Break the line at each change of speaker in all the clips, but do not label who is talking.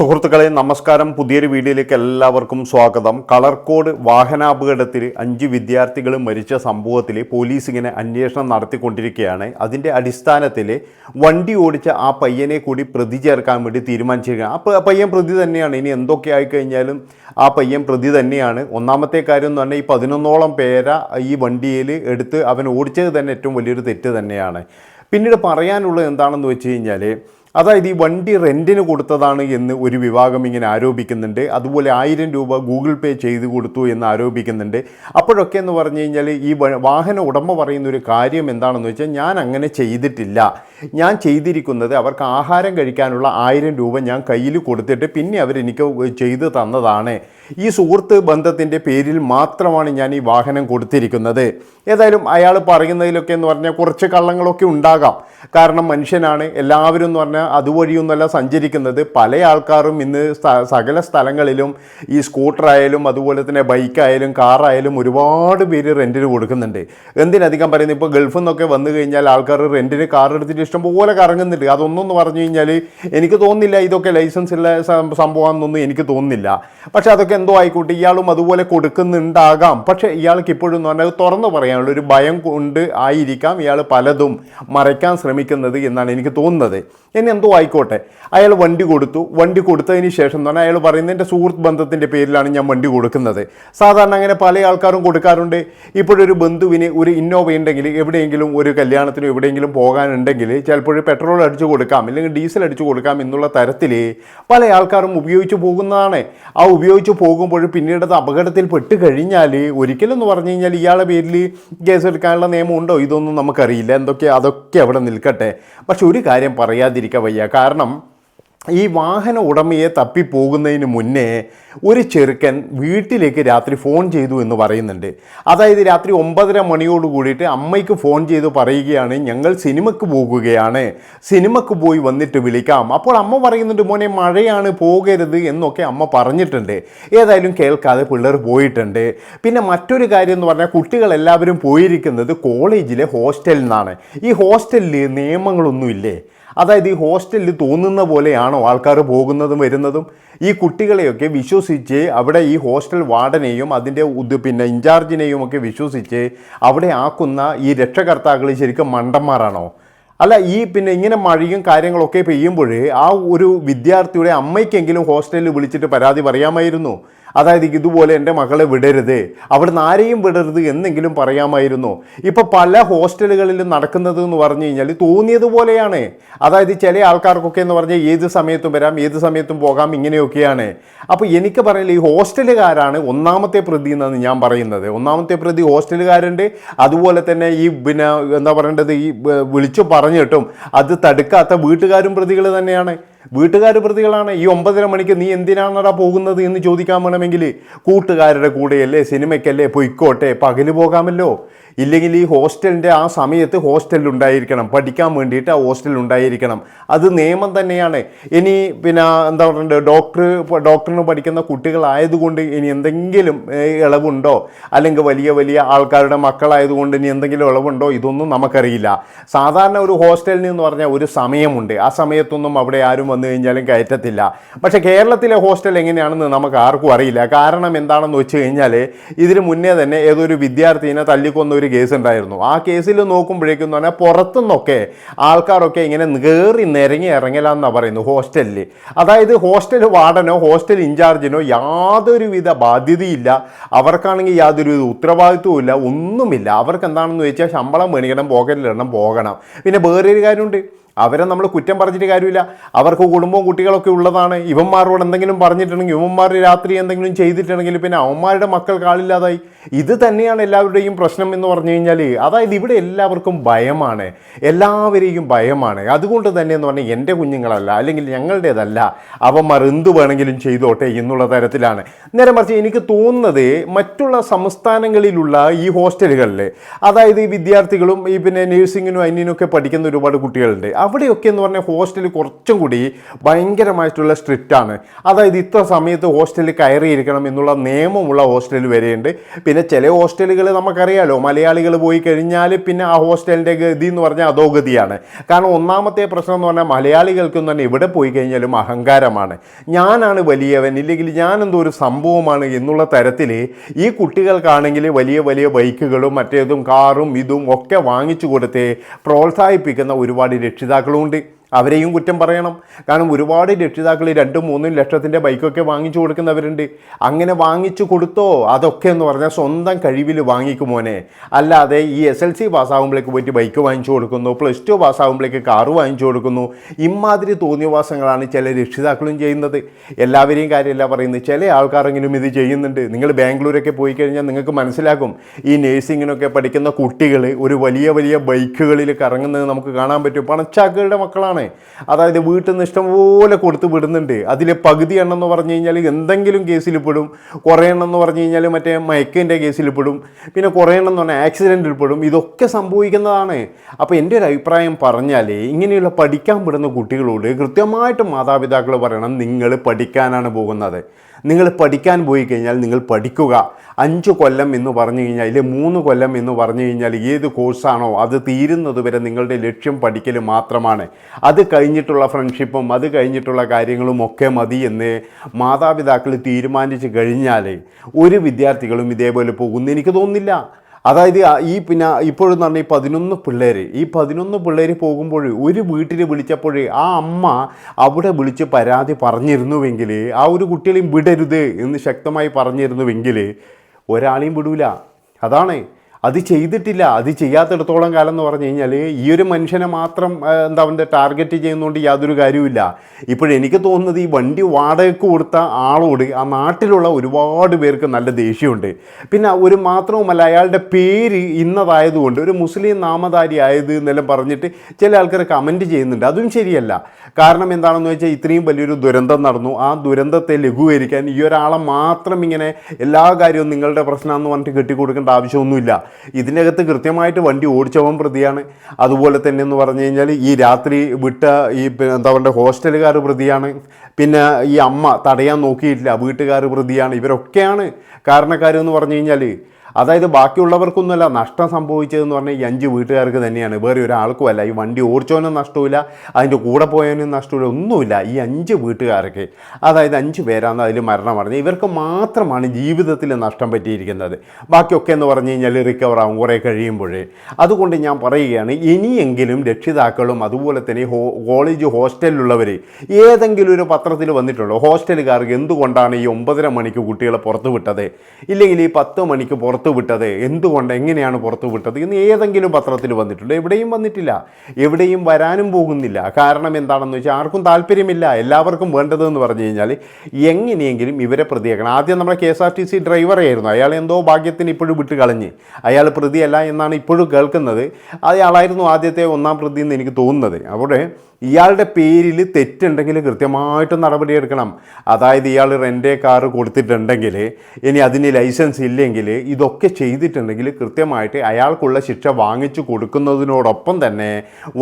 സുഹൃത്തുക്കളെ നമസ്കാരം. പുതിയൊരു വീഡിയോയിലേക്ക് എല്ലാവർക്കും സ്വാഗതം. കളർക്കോട് വാഹനാപകടത്തിൽ അഞ്ച് വിദ്യാർത്ഥികൾ മരിച്ച സംഭവത്തിൽ പോലീസ് ഇങ്ങനെ അന്വേഷണം നടത്തിക്കൊണ്ടിരിക്കുകയാണ്. അതിന്റെ അടിസ്ഥാനത്തിൽ വണ്ടി ഓടിച്ച ആ പയ്യനെ കൂടി പ്രതി ചേർക്കാൻ വേണ്ടി തീരുമാനിച്ചിരിക്കുകയാണ്. ആ പയ്യൻ പ്രതി തന്നെയാണ്. ഇനി എന്തൊക്കെ ആയിക്കഴിഞ്ഞാലും ആ പയ്യൻ പ്രതി തന്നെയാണ്. ഒന്നാമത്തെ കാര്യം എന്ന് പറഞ്ഞാൽ ഈ പതിനൊന്നോളം പേര ഈ വണ്ടിയിൽ എടുത്ത് അവൻ ഓടിച്ചത് തന്നെ ഏറ്റവും വലിയൊരു തെറ്റ് തന്നെയാണ്. പിന്നീട് പറയാനുള്ളത് എന്താണെന്ന് വെച്ച് കഴിഞ്ഞാൽ അതായത് ഈ വണ്ടി റെന്റിന് കൊടുത്തതാണ് എന്ന് ഒരു വിഭാഗം ഇങ്ങനെ ആരോപിക്കുന്നുണ്ട്. അതുപോലെ ആയിരം രൂപ ഗൂഗിൾ പേ ചെയ്തു കൊടുത്തു എന്ന് ആരോപിക്കുന്നുണ്ട്. അപ്പോഴൊക്കെ എന്ന് പറഞ്ഞു കഴിഞ്ഞാൽ ഈ വാഹന ഉടമ പറയുന്ന ഒരു കാര്യം എന്താണെന്ന് വെച്ചാൽ ഞാൻ അങ്ങനെ ചെയ്തിട്ടില്ല. ഞാൻ ചെയ്തിരിക്കുന്നത് അവർക്ക് ആഹാരം കഴിക്കാനുള്ള ആയിരം രൂപ ഞാൻ കയ്യിൽ കൊടുത്തിട്ട് പിന്നെ അവരെനിക്ക് ചെയ്തു തന്നതാണ്. ഈ സുഹൃത്ത് ബന്ധത്തിന്റെ പേരിൽ മാത്രമാണ് ഞാൻ ഈ വാഹനം കൊടുത്തിരിക്കുന്നത്. ഏതായാലും അയാൾ പറയുന്നതിലൊക്കെ എന്ന് പറഞ്ഞാൽ കുറച്ച് കള്ളങ്ങളൊക്കെ ഉണ്ടാകാം. കാരണം മനുഷ്യനാണ്. എല്ലാവരും എന്ന് പറഞ്ഞാൽ അതുവഴിയൊന്നുമല്ല സഞ്ചരിക്കുന്നത്. പല ആൾക്കാരും ഇന്ന് സകല സ്ഥലങ്ങളിലും ഈ സ്കൂട്ടർ ആയാലും അതുപോലെ തന്നെ ബൈക്കായാലും കാറായാലും ഒരുപാട് പേര് റെന്റിന് കൊടുക്കുന്നുണ്ട്. എന്തിനധികം പറയുന്നത് ഇപ്പോൾ ഗൾഫിൽ നിന്നൊക്കെ വന്നു കഴിഞ്ഞാൽ ആൾക്കാർ റെന്റിന് കാർ എടുത്തിട്ട് ഇഷ്ടംപോലെ കറങ്ങുന്നുണ്ട് അതൊന്നും എന്ന് പറഞ്ഞു കഴിഞ്ഞാൽ എനിക്ക് തോന്നുന്നില്ല ഇതൊക്കെ ലൈസൻസ് ഉള്ള സംഭവമാണെന്നൊന്നും എനിക്ക് തോന്നുന്നില്ല. പക്ഷേ അതൊക്കെ എന്തോ ആയിക്കോട്ടെ ഇയാളും അതുപോലെ കൊടുക്കുന്നുണ്ടാകാം. പക്ഷേ ഇയാൾക്ക് ഇപ്പോഴും എന്ന് പറഞ്ഞാൽ തുറന്നു പറയാനുള്ള ഒരു ഭയം കൊണ്ട് ആയിരിക്കാം ഇയാൾ പലതും മറയ്ക്കാൻ ശ്രമിക്കുന്നത് എന്നാണ് എനിക്ക് തോന്നുന്നത്. ഇനി എന്തോ ആയിക്കോട്ടെ. അയാൾ വണ്ടി കൊടുത്തു. വണ്ടി കൊടുത്തതിന് ശേഷം എന്ന് പറഞ്ഞാൽ അയാൾ പറയുന്നത് എന്റെ സുഹൃത്ത് ബന്ധത്തിന്റെ പേരിലാണ് ഞാൻ വണ്ടി കൊടുക്കുന്നത്. സാധാരണ അങ്ങനെ പല ആൾക്കാരും കൊടുക്കാറുണ്ട്. ഇപ്പോഴൊരു ബന്ധുവിന് ഒരു ഇന്നോവ ഉണ്ടെങ്കിൽ എവിടെയെങ്കിലും ഒരു കല്യാണത്തിനോ എവിടെയെങ്കിലും പോകാനുണ്ടെങ്കിൽ ചിലപ്പോൾ പെട്രോൾ അടിച്ചു കൊടുക്കാം അല്ലെങ്കിൽ ഡീസൽ അടിച്ചു കൊടുക്കാം എന്നുള്ള തരത്തിൽ പല ആൾക്കാരും ഉപയോഗിച്ച് പോകുന്നതാണ്. ആ ഉപയോഗിച്ച് പോകുമ്പോൾ പിന്നീട് അത് അപകടത്തിൽ പെട്ട് കഴിഞ്ഞാൽ ഒരിക്കലും എന്ന് പറഞ്ഞു കഴിഞ്ഞാൽ ഇയാളുടെ പേരിൽ കേസ് എടുക്കാനുള്ള നിയമം ഉണ്ടോ ഇതൊന്നും നമുക്കറിയില്ല. എന്തൊക്കെ അതൊക്കെ അവിടെ നിൽക്കട്ടെ. പക്ഷെ ഒരു കാര്യം പറയാതിരിക്കാൻ വയ്യ. കാരണം ഈ വാഹന ഉടമയെ തപ്പിപ്പോകുന്നതിന് മുന്നേ ഒരു ചെറുക്കൻ വീട്ടിലേക്ക് രാത്രി ഫോൺ ചെയ്തു എന്ന് പറയുന്നുണ്ട്. അതായത് രാത്രി ഒമ്പതര മണിയോട് കൂടിയിട്ട് അമ്മയ്ക്ക് ഫോൺ ചെയ്ത് പറയുകയാണ് ഞങ്ങൾ സിനിമയ്ക്ക് പോകുകയാണ്. സിനിമയ്ക്ക് പോയി വന്നിട്ട് വിളിക്കാം. അപ്പോൾ അമ്മ പറയുന്നുണ്ട് മോനെ മഴയാണ് പോകരുത് എന്നൊക്കെ അമ്മ പറഞ്ഞിട്ടുണ്ട്. ഏതായാലും കേൾക്കാതെ പിള്ളേർ പോയിട്ടുണ്ട്. പിന്നെ മറ്റൊരു കാര്യം എന്ന് പറഞ്ഞാൽ കുട്ടികളെല്ലാവരും പോയിരിക്കുന്നത് കോളേജിലെ ഹോസ്റ്റലിൽ നിന്നാണ്. ഈ ഹോസ്റ്റലിൽ നിയമങ്ങളൊന്നുമില്ലേ? അതായത് ഈ ഹോസ്റ്റലിൽ തോന്നുന്ന പോലെയാണോ ആൾക്കാർ പോകുന്നതും വരുന്നതും? ഈ കുട്ടികളെയൊക്കെ വിശ്വസിച്ച് അവിടെ ഈ ഹോസ്റ്റൽ വാർഡനെയും അതിന്റെ ഉദ് പിന്നെ ഇൻചാർജിനെയും ഒക്കെ വിശ്വസിച്ച് അവിടെ ആക്കുന്ന ഈ രക്ഷകർത്താക്കൾ ശരിക്കും മണ്ടന്മാരാണോ? അല്ല ഈ പിന്നെ ഇങ്ങനെ മഴയും കാര്യങ്ങളൊക്കെ പെയ്യുമ്പോൾ ആ ഒരു വിദ്യാർത്ഥിയുടെ അമ്മയ്ക്കെങ്കിലും ഹോസ്റ്റലിൽ വിളിച്ചിട്ട് പരാതി പറയാമായിരുന്നു. അതായത് ഇതുപോലെ എന്റെ മകളെ വിടരുത് അവിടുന്ന് ആരെയും വിടരുത് എന്നെങ്കിലും പറയാമായിരുന്നു. ഇപ്പോൾ പല ഹോസ്റ്റലുകളിലും നടക്കുന്നത് എന്ന് പറഞ്ഞു കഴിഞ്ഞാൽ തോന്നിയതുപോലെയാണ് അതായത് ചില ആൾക്കാർക്കൊക്കെ എന്ന് പറഞ്ഞാൽ ഏത് സമയത്തും വരാം ഏത് സമയത്തും പോകാം ഇങ്ങനെയൊക്കെയാണ്. അപ്പോൾ എനിക്ക് പറയുന്നത് ഈ ഹോസ്റ്റലുകാരാണ് ഒന്നാമത്തെ പ്രതി എന്നാണ് ഞാൻ പറയുന്നത്. ഒന്നാമത്തെ പ്രതി ഹോസ്റ്റലുകാരുണ്ട്. അതുപോലെ തന്നെ ഈ പിന്നെ എന്താ പറയേണ്ടത്? ഈ വിളിച്ചു പറഞ്ഞിട്ടും അത് തടുക്കാത്ത വീട്ടുകാരും പ്രതികൾ തന്നെയാണ്. വീട്ടുകാർ പ്രതികളാണ് ഈ ഒമ്പതര മണിക്ക് നീ എന്തിനാണടാ പോകുന്നത് എന്ന് ചോദിക്കാൻ വേണമെങ്കിൽ കൂട്ടുകാരുടെ കൂടെയല്ലേ സിനിമയ്ക്കല്ലേ പൊയ്ക്കോട്ടെ പകൽ പോകാമല്ലോ. ഇല്ലെങ്കിൽ ഈ ഹോസ്റ്റലിന്റെ ആ സമയത്ത് ഹോസ്റ്റലിൽ ഉണ്ടായിരിക്കണം പഠിക്കാൻ വേണ്ടിയിട്ട് ആ ഹോസ്റ്റലിൽ ഉണ്ടായിരിക്കണം അത് നിയമം തന്നെയാണ്. ഇനി പിന്നെ എന്താ പറയുക ഡോക്ടർ ഡോക്ടറിന് പഠിക്കുന്ന കുട്ടികളായതുകൊണ്ട് ഇനി എന്തെങ്കിലും ഇളവുണ്ടോ? അല്ലെങ്കിൽ വലിയ വലിയ ആൾക്കാരുടെ മക്കളായതുകൊണ്ട് ഇനി എന്തെങ്കിലും ഇളവുണ്ടോ? ഇതൊന്നും നമുക്കറിയില്ല. സാധാരണ ഒരു ഹോസ്റ്റലിൽ എന്ന് പറഞ്ഞാൽ ഒരു സമയമുണ്ട്. ആ സമയത്തൊന്നും അവിടെ ആരും വന്നു കഴിഞ്ഞാലും കയറ്റത്തില്ല. പക്ഷേ കേരളത്തിലെ ഹോസ്റ്റൽ എങ്ങനെയാണെന്ന് നമുക്ക് ആർക്കും അറിയില്ല. കാരണം എന്താണെന്ന് വെച്ച് കഴിഞ്ഞാൽ ഇതിന് മുന്നേ തന്നെ ഏതൊരു വിദ്യാർത്ഥിനെ തല്ലിക്കൊന്ന ഒരു കേസ് ഉണ്ടായിരുന്നു. ആ കേസിൽ നോക്കുമ്പോഴേക്കും എന്ന് പറഞ്ഞാൽ പുറത്തുനിന്നൊക്കെ ആൾക്കാരൊക്കെ ഇങ്ങനെ കയറി നിരങ്ങി ഇറങ്ങലാന്നാണ് പറയുന്നത് ഹോസ്റ്റലിൽ അതായത് ഹോസ്റ്റൽ വാർഡനോ ഹോസ്റ്റൽ ഇൻചാർജിനോ യാതൊരുവിധ ബാധ്യതയില്ല. അവർക്കാണെങ്കിൽ യാതൊരുവിധ ഉത്തരവാദിത്വവും ഇല്ല ഒന്നുമില്ല. അവർക്ക് എന്താണെന്ന് വെച്ചാൽ ശമ്പളം മേടിക്കണം പോക്കറ്റിലിടണം പോകണം. പിന്നെ വേറൊരു കാര്യമുണ്ട്. അവരെ നമ്മൾ കുറ്റം പറഞ്ഞിട്ട് കാര്യമില്ല. അവർക്ക് കുടുംബവും കുട്ടികളൊക്കെ ഉള്ളതാണ്. ഇവന്മാരോട് എന്തെങ്കിലും പറഞ്ഞിട്ടുണ്ടെങ്കിൽ ഇവന്മാർ രാത്രി എന്തെങ്കിലും ചെയ്തിട്ടുണ്ടെങ്കിൽ പിന്നെ അവന്മാരുടെ മക്കൾ കാളില്ലാതായി ഇത് തന്നെയാണ് എല്ലാവരുടെയും പ്രശ്നം എന്ന് പറഞ്ഞു കഴിഞ്ഞാൽ അതായത് ഇവിടെ എല്ലാവർക്കും ഭയമാണ്. എല്ലാവരെയും ഭയമാണ്. അതുകൊണ്ട് തന്നെ എന്ന് പറഞ്ഞാൽ എന്റെ കുഞ്ഞുങ്ങളല്ല അല്ലെങ്കിൽ ഞങ്ങളുടേതല്ല അവന്മാർ എന്ത് വേണമെങ്കിലും ചെയ്തോട്ടെ എന്നുള്ള തരത്തിലാണ്. നേരെ മറിച്ച് എനിക്ക് തോന്നുന്നത് മറ്റുള്ള സംസ്ഥാനങ്ങളിലുള്ള ഈ ഹോസ്റ്റലുകളിൽ അതായത് ഈ വിദ്യാർത്ഥികളും ഈ പിന്നെ നേഴ്സിങ്ങിനും അന്യനൊക്കെ പഠിക്കുന്ന ഒരുപാട് കുട്ടികളുണ്ട്. അവിടെയൊക്കെ എന്ന് പറഞ്ഞാൽ ഹോസ്റ്റൽ കുറച്ചും കൂടി ഭയങ്കരമായിട്ടുള്ള സ്ട്രിക്റ്റ് ആണ്. അതായത് ഇത്ര സമയത്ത് ഹോസ്റ്റലിൽ കയറിയിരിക്കണം എന്നുള്ള നിയമമുള്ള ഹോസ്റ്റലിൽ വരെയുണ്ട്. പിന്നെ ചില ഹോസ്റ്റലുകൾ നമുക്കറിയാലോ മലയാളികൾ പോയി കഴിഞ്ഞാൽ പിന്നെ ആ ഹോസ്റ്റലിന്റെ ഗതി എന്ന് പറഞ്ഞാൽ അധോഗതിയാണ്. കാരണം ഒന്നാമത്തെ പ്രശ്നം എന്ന് പറഞ്ഞാൽ മലയാളികൾക്കൊന്നും തന്നെ ഇവിടെ പോയി കഴിഞ്ഞാലും അഹങ്കാരമാണ്. ഞാനാണ് വലിയവൻ ഇല്ലെങ്കിൽ ഞാനെന്തോ ഒരു സംഭവമാണ് എന്നുള്ള തരത്തിൽ ഈ കുട്ടികൾക്കാണെങ്കിൽ വലിയ വലിയ ബൈക്കുകളും മറ്റേതും കാറും ഇതും ഒക്കെ വാങ്ങിച്ചു കൊടുത്ത് പ്രോത്സാഹിപ്പിക്കുന്ന ഒരുപാട് രക്ഷിതാക്കളുമുണ്ട് അവരെയും കുറ്റം പറയണം. കാരണം ഒരുപാട് രക്ഷിതാക്കൾ രണ്ടും മൂന്നും ലക്ഷത്തിന്റെ ബൈക്കൊക്കെ വാങ്ങിച്ചു കൊടുക്കുന്നവരുണ്ട്. അങ്ങനെ വാങ്ങിച്ചു കൊടുത്തോ? അതൊക്കെ എന്ന് പറഞ്ഞാൽ സ്വന്തം കഴിവിൽ വാങ്ങിക്കുമോനെ അല്ലാതെ ഈ എസ് എൽ സി പാസ്സാകുമ്പോഴേക്ക് പോയിട്ട് ബൈക്ക് വാങ്ങിച്ചു കൊടുക്കുന്നു പ്ലസ് ടു പാസ്സാകുമ്പോഴേക്ക് കാറ് വാങ്ങിച്ചു കൊടുക്കുന്നു. ഇമാതിരി തോന്നിയവാസങ്ങളാണ് ചില രക്ഷിതാക്കളും ചെയ്യുന്നത്. എല്ലാവരെയും കാര്യമല്ല പറയുന്നത്. ചില ആൾക്കാരെങ്കിലും ഇത് ചെയ്യുന്നുണ്ട്. നിങ്ങൾ ബാംഗ്ലൂരൊക്കെ പോയി കഴിഞ്ഞാൽ നിങ്ങൾക്ക് മനസ്സിലാക്കും ഈ നേഴ്സിങ്ങിനൊക്കെ പഠിക്കുന്ന കുട്ടികൾ ഒരു വലിയ വലിയ ബൈക്കുകളിൽ കറങ്ങുന്നത് നമുക്ക് കാണാൻ പറ്റും. പണച്ചാക്കുകളുടെ മക്കളാണ്. അതായത് വീട്ടിൽ നിന്ന് ഇഷ്ടംപോലെ കൊടുത്ത് വിടുന്നുണ്ട്. അതിലെ പകുതി എണ്ണം എന്ന് പറഞ്ഞു കഴിഞ്ഞാൽ എന്തെങ്കിലും കേസിൽ പെടും. കുറേ എണ്ണം എന്ന് പറഞ്ഞു കഴിഞ്ഞാൽ മറ്റേ മയക്കിന്റെ കേസിൽ പെടും. പിന്നെ കുറേ എണ്ണം എന്ന് പറഞ്ഞാൽ ആക്സിഡന്റിൽ പെടും. ഇതൊക്കെ സംഭവിക്കുന്നതാണ്. അപ്പോൾ എന്റെ ഒരു അഭിപ്രായം പറഞ്ഞാൽ ഇങ്ങനെയുള്ള പഠിക്കാൻ വിടുന്ന കുട്ടികളോട് കൃത്യമായിട്ട് മാതാപിതാക്കൾ പറയണം നിങ്ങൾ പഠിക്കാനാണ് പോകുന്നത്. നിങ്ങൾ പഠിക്കാൻ പോയി കഴിഞ്ഞാൽ നിങ്ങൾ പഠിക്കുക. അഞ്ച് കൊല്ലം എന്ന് പറഞ്ഞു കഴിഞ്ഞാൽ ഇല്ലെ മൂന്ന് കൊല്ലം എന്ന് പറഞ്ഞു കഴിഞ്ഞാൽ ഏത് കോഴ്സാണോ അത് തീരുന്നത് വരെ നിങ്ങളുടെ ലക്ഷ്യം പഠിക്കൽ മാത്രമാണ്. അത് കഴിഞ്ഞിട്ടുള്ള ഫ്രണ്ട്ഷിപ്പും അത് കഴിഞ്ഞിട്ടുള്ള കാര്യങ്ങളും ഒക്കെ മതി എന്ന് മാതാപിതാക്കൾ തീരുമാനിച്ചു കഴിഞ്ഞാൽ ഒരു വിദ്യാർത്ഥികളും ഇതേപോലെ പോകുമെന്ന് എനിക്ക് തോന്നുന്നില്ല. അതായത് ഈ പിന്നെ ഇപ്പോഴെന്ന് പറഞ്ഞാൽ ഈ പതിനൊന്ന് പിള്ളേർ ഈ പതിനൊന്ന് പിള്ളേർ പോകുമ്പോൾ ഒരു വീട്ടിൽ വിളിച്ചപ്പോൾ ആ അമ്മ അവിടെ വിളിച്ച് പരാതി പറഞ്ഞിരുന്നുവെങ്കിൽ ആ ഒരു കുട്ടികളെയും വിടരുത് എന്ന് ശക്തമായി പറഞ്ഞിരുന്നുവെങ്കിൽ ഒരാളെയും വിടൂല. അതാണ് അത് ചെയ്തിട്ടില്ല അത് ചെയ്യാത്തിടത്തോളം കാലം എന്ന് പറഞ്ഞു കഴിഞ്ഞാൽ ഈ ഒരു മനുഷ്യനെ മാത്രം എന്താ അവന്റെ ടാർഗറ്റ് ചെയ്യുന്നതുകൊണ്ട് യാതൊരു കാര്യവുമില്ല. ഇപ്പോഴെനിക്ക് തോന്നുന്നത് ഈ വണ്ടി വാടകയ്ക്ക് കൊടുത്ത ആളോട് ആ നാട്ടിലുള്ള ഒരുപാട് പേർക്ക് നല്ല ദേഷ്യമുണ്ട്. പിന്നെ ഒരു മാത്രവുമല്ല അയാളുടെ പേര് ഇന്നതായതുകൊണ്ട് ഒരു മുസ്ലിം നാമധാരി ആയത് എന്നെല്ലാം പറഞ്ഞിട്ട് ചില ആൾക്കാർ കമന്റ് ചെയ്യുന്നുണ്ട്. അതും ശരിയല്ല. കാരണം എന്താണെന്ന് വെച്ചാൽ ഇത്രയും വലിയൊരു ദുരന്തം നടന്നു. ആ ദുരന്തത്തെ ലഘൂകരിക്കാൻ ഈ ഒരാളെ മാത്രം ഇങ്ങനെ എല്ലാ കാര്യവും നിങ്ങളുടെ പ്രശ്നമാണെന്ന് പറഞ്ഞിട്ട് കെട്ടിക്കൊടുക്കേണ്ട ആവശ്യമൊന്നുമില്ല. ഇതിനകത്ത് കൃത്യമായിട്ട് വണ്ടി ഓടിച്ചവൻ പ്രതിയാണ്. അതുപോലെ തന്നെ എന്ന് പറഞ്ഞു കഴിഞ്ഞാൽ ഈ രാത്രി വിട്ട ഈ എന്താ പറയുക ഹോസ്റ്റലുകാർ പ്രതിയാണ്. പിന്നെ ഈ അമ്മ തടയാൻ നോക്കിയിട്ടില്ല വീട്ടുകാർ പ്രതിയാണ്. ഇവരൊക്കെയാണ് കാരണക്കാരെന്ന് പറഞ്ഞു കഴിഞ്ഞാൽ അതായത് ബാക്കിയുള്ളവർക്കൊന്നുമല്ല നഷ്ടം സംഭവിച്ചതെന്ന് പറഞ്ഞാൽ ഈ അഞ്ച് വീട്ടുകാർക്ക് തന്നെയാണ്. വേറെ ഒരാൾക്കുമല്ല. ഈ വണ്ടി ഓടിച്ചവനും നഷ്ടമില്ല അതിന്റെ കൂടെ പോയവനും നഷ്ടമില്ല ഒന്നുമില്ല. ഈ അഞ്ച് വീട്ടുകാർക്ക് അതായത് അഞ്ച് പേരാണ് അതിൽ മരണം പറഞ്ഞത് ഇവർക്ക് മാത്രമാണ് ജീവിതത്തിൽ നഷ്ടം പറ്റിയിരിക്കുന്നത്. ബാക്കിയൊക്കെ എന്ന് പറഞ്ഞു കഴിഞ്ഞാൽ റിക്കവർ ആവും കുറേ കഴിയുമ്പോഴേ അതുകൊണ്ട് ഞാൻ പറയുകയാണ് ഇനിയെങ്കിലും രക്ഷിതാക്കളും അതുപോലെ തന്നെ ഹോ കോളേജ് ഹോസ്റ്റലിലുള്ളവർ ഏതെങ്കിലും ഒരു പത്രത്തിൽ വന്നിട്ടുണ്ടോ? ഹോസ്റ്റലുകാർക്ക് എന്തുകൊണ്ടാണ് ഈ ഒമ്പതര മണിക്ക് കുട്ടികളെ പുറത്ത് വിട്ടത്? ഇല്ലെങ്കിൽ ഈ പത്ത് മണിക്ക് പുറത്ത് വിട്ടത്? എന്തുകൊണ്ട്? എങ്ങനെയാണ് പുറത്തു വിട്ടത്? എന്ന് ഏതെങ്കിലും പത്രത്തിൽ വന്നിട്ടുണ്ട്. എവിടെയും വന്നിട്ടില്ല. എവിടെയും വരാനും പോകുന്നില്ല. കാരണം എന്താണെന്ന് വെച്ചാൽ ആർക്കും താല്പര്യമില്ല. എല്ലാവർക്കും വേണ്ടതെന്ന് പറഞ്ഞു കഴിഞ്ഞാൽ എങ്ങനെയെങ്കിലും ഇവരെ പ്രതിയാക്കണം. ആദ്യം നമ്മുടെ K S R T C ഡ്രൈവറായിരുന്നു അയാൾ എന്തോ ഭാഗ്യത്തിന് ഇപ്പോഴും വിട്ട് കളഞ്ഞ്. അയാൾ പ്രതിയല്ല എന്നാണ് ഇപ്പോഴും കേൾക്കുന്നത്. അയാളായിരുന്നു ആദ്യത്തെ ഒന്നാം പ്രതി എന്ന് എനിക്ക് തോന്നുന്നത്. അവിടെ ഇയാളുടെ പേരിൽ തെറ്റുണ്ടെങ്കിൽ കൃത്യമായിട്ട് നടപടിയെടുക്കണം. അതായത് ഇയാൾ റെന്റേ കാർ കൊടുത്തിട്ടുണ്ടെങ്കിൽ ഇനി അതിന് ലൈസൻസ് ഇല്ലെങ്കിൽ ഇതൊക്കെ ചെയ്തിട്ടുണ്ടെങ്കിൽ കൃത്യമായിട്ട് അയാൾക്കുള്ള ശിക്ഷ വാങ്ങിച്ചു കൊടുക്കുന്നതിനോടൊപ്പം തന്നെ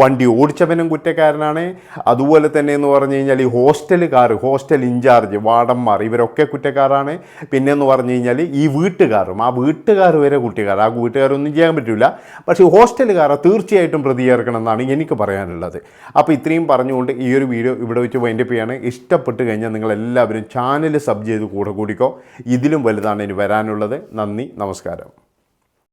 വണ്ടി ഓടിച്ചവനും കുറ്റക്കാരനാണ്. അതുപോലെ തന്നെ എന്ന് പറഞ്ഞു കഴിഞ്ഞാൽ ഈ ഹോസ്റ്റലുകാർ ഹോസ്റ്റൽ ഇൻചാർജ് വാർഡന്മാർ ഇവരൊക്കെ കുറ്റക്കാരാണ്. പിന്നെ എന്ന് പറഞ്ഞു കഴിഞ്ഞാൽ ഈ വീട്ടുകാരും ആ വീട്ടുകാർ വരെ കുറ്റക്കാർ ആ വീട്ടുകാരൊന്നും ചെയ്യാൻ പറ്റില്ല. പക്ഷേ ഹോസ്റ്റലുകാരെ തീർച്ചയായിട്ടും പ്രതികരിക്കണം എന്നാണ് എനിക്ക് പറയാനുള്ളത്. അപ്പോൾ ഇത്രയും പറഞ്ഞുകൊണ്ട് ഈ ഒരു വീഡിയോ ഇവിടെ വെച്ച് വൈൻഡപ്പ് ചെയ്യാണ്. ഇഷ്ടപ്പെട്ട് കഴിഞ്ഞാൽ നിങ്ങൾ എല്ലാവരും ചാനൽ സബ് ചെയ്ത് കൂടെ കൂടിക്കോ. ഇതിലും വലുതാണ് ഇനി വരാനുള്ളത്. നന്ദി നമസ്കാരം.